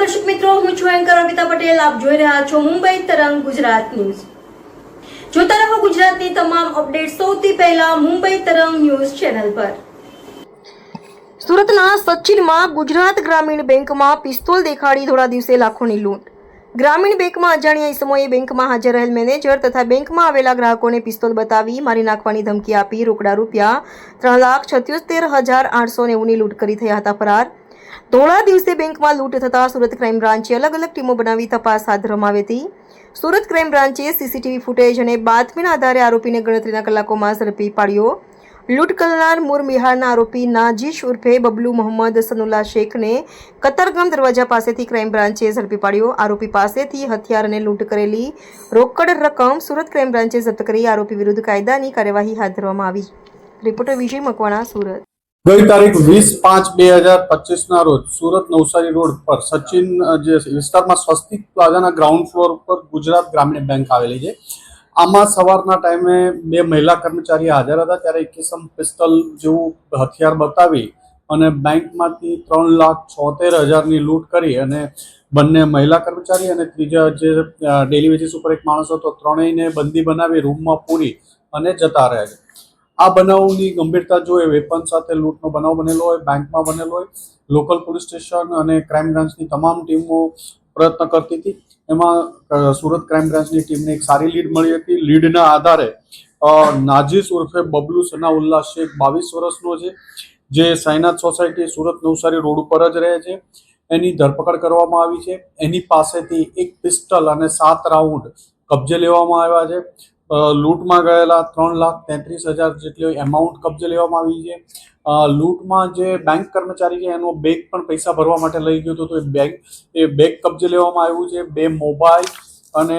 દર્શક મિત્રો, હું છું એન્કર અમિતા પટેલ. આપ જોઈ રહ્યા છો મુંબઈ તરંગ ગુજરાત ન્યૂઝ. જોતા રહો ગુજરાતની તમામ અપડેટ સૌથી પહેલા મુંબઈ તરંગ ન્યૂઝ ચેનલ પર. સુરતના સચિનમાં ગુજરાત ગ્રામીણ બેંકમાં પિસ્તોલ દેખાડી થોડા દિવસે લાખોની લૂંટ. ગ્રામીણ બેંકમાં અજાણ્યા ઇસમોએ બેંકમાં હાજર રહેલ મેનેજર તથા બેંકમાં આવેલા ગ્રાહકોને પિસ્તોલ બતાવી મારી નાખવાની ધમકી આપી. રોકડા રૂપિયા ત્રણ લાખ છત્યોતેર હજાર આઠસો નેવુંની લૂંટ કરી થયા હતા ફરાર. ધોળા દિવસે બેંકમાં લૂંટ થતા સુરત ક્રાઇમ બ્રાન્ચે અલગ અલગ ટીમો બનાવી તપાસ હાથ ધરવામાં હતી. સુરત ક્રાઇમ બ્રાન્ચે સીસીટીવી ફૂટેજ અને બાતમીના આધારે આરોપીને ગણતરીના કલાકોમાં ઝડપી પાડ્યો. લૂંટ કરનાર મૂર બિહારના આરોપી નાજીશ ઉર્ફે બબલુ મોહમ્મદ સનુલ્લા શેખને કતરગામ દરવાજા પાસેથી ક્રાઇમ બ્રાન્ચે ઝડપી પાડ્યો. આરોપી પાસેથી હથિયાર અને લૂંટ કરેલી રોકડ રકમ સુરત ક્રાઇમ બ્રાન્ચે જપ્ત કરી. આરોપી વિરુદ્ધ કાયદાની કાર્યવાહી હાથ ધરવામાં આવી. રિપોર્ટર વિજય મકવાણા, સુરત. ગઈ તારીખ વીસ પાંચ બે હજાર પચીસ ના રોજ સુરત નવસારી રોડ પર સચિન જે વિસ્તારમાં સ્વસ્તિક પ્લાઝાના ગ્રાઉન્ડ ફ્લોર પર ગુજરાત ગ્રામીણ બેંક આવેલી છે. આમાં સવારના ટાઈમે બે મહિલા કર્મચારી હાજર હતા, ત્યારે એક કિસમ પિસ્તલ જેવું હથિયાર બતાવી અને બેંકમાંથી ત્રણ લાખ છોતેર હજારની લૂંટ કરી અને બંને મહિલા કર્મચારી અને ત્રીજા જે ડેલી વેજીસ ઉપર એક માણસ હતો, ત્રણેયને બંદી બનાવી રૂમમાં પૂરી અને જતા રહ્યા છે. આ બનાવની ગંભીરતા જોઈએ વેપન સાથે લૂંટનો બનાવ બનેલો હોય, બેંકમાં બનેલો હોય, લોકલ પોલીસ સ્ટેશન અને ક્રાઇમ બ્રાન્ચની તમામ ટીમો પ્રયત્ન કરતી હતી. એમાં સુરત ક્રાઇમ બ્રાન્ચની ટીમને એક સારી લીડ મળી હતી. લીડના આધારે નાજીસ ઉર્ફે બબલુ સનાઉલ્લા શેખ બાવીસ વર્ષનો છે, જે સાયનાથ સોસાયટી સુરત નવસારી રોડ ઉપર જ રહે છે. એની ધરપકડ કરવામાં આવી છે. એની પાસેથી એક પિસ્ટલ અને સાત રાઉન્ડ કબજે લેવામાં આવ્યા છે. લૂંટમાં ગયેલા ત્રણ લાખ તેત્રીસ હજાર જેટલી એમાઉન્ટ કબજે લેવામાં આવી છે. લૂંટમાં જે બેંક કર્મચારી છે, એનો બેગ પણ પૈસા ભરવા માટે લઈ ગયો હતો. તો એ બેગ એ બેગ કબજે લેવામાં આવ્યું છે. બે મોબાઈલ અને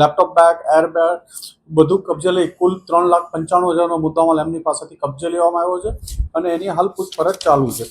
લેપટોપ બેગ એર બેગ બધું કબજે લઈ કુલ ત્રણ લાખ પંચાણું હજારનો મુદ્દામાલ એમની પાસેથી કબજે લેવામાં આવ્યો છે અને એની હાલ પૂછપરછ ચાલુ છે.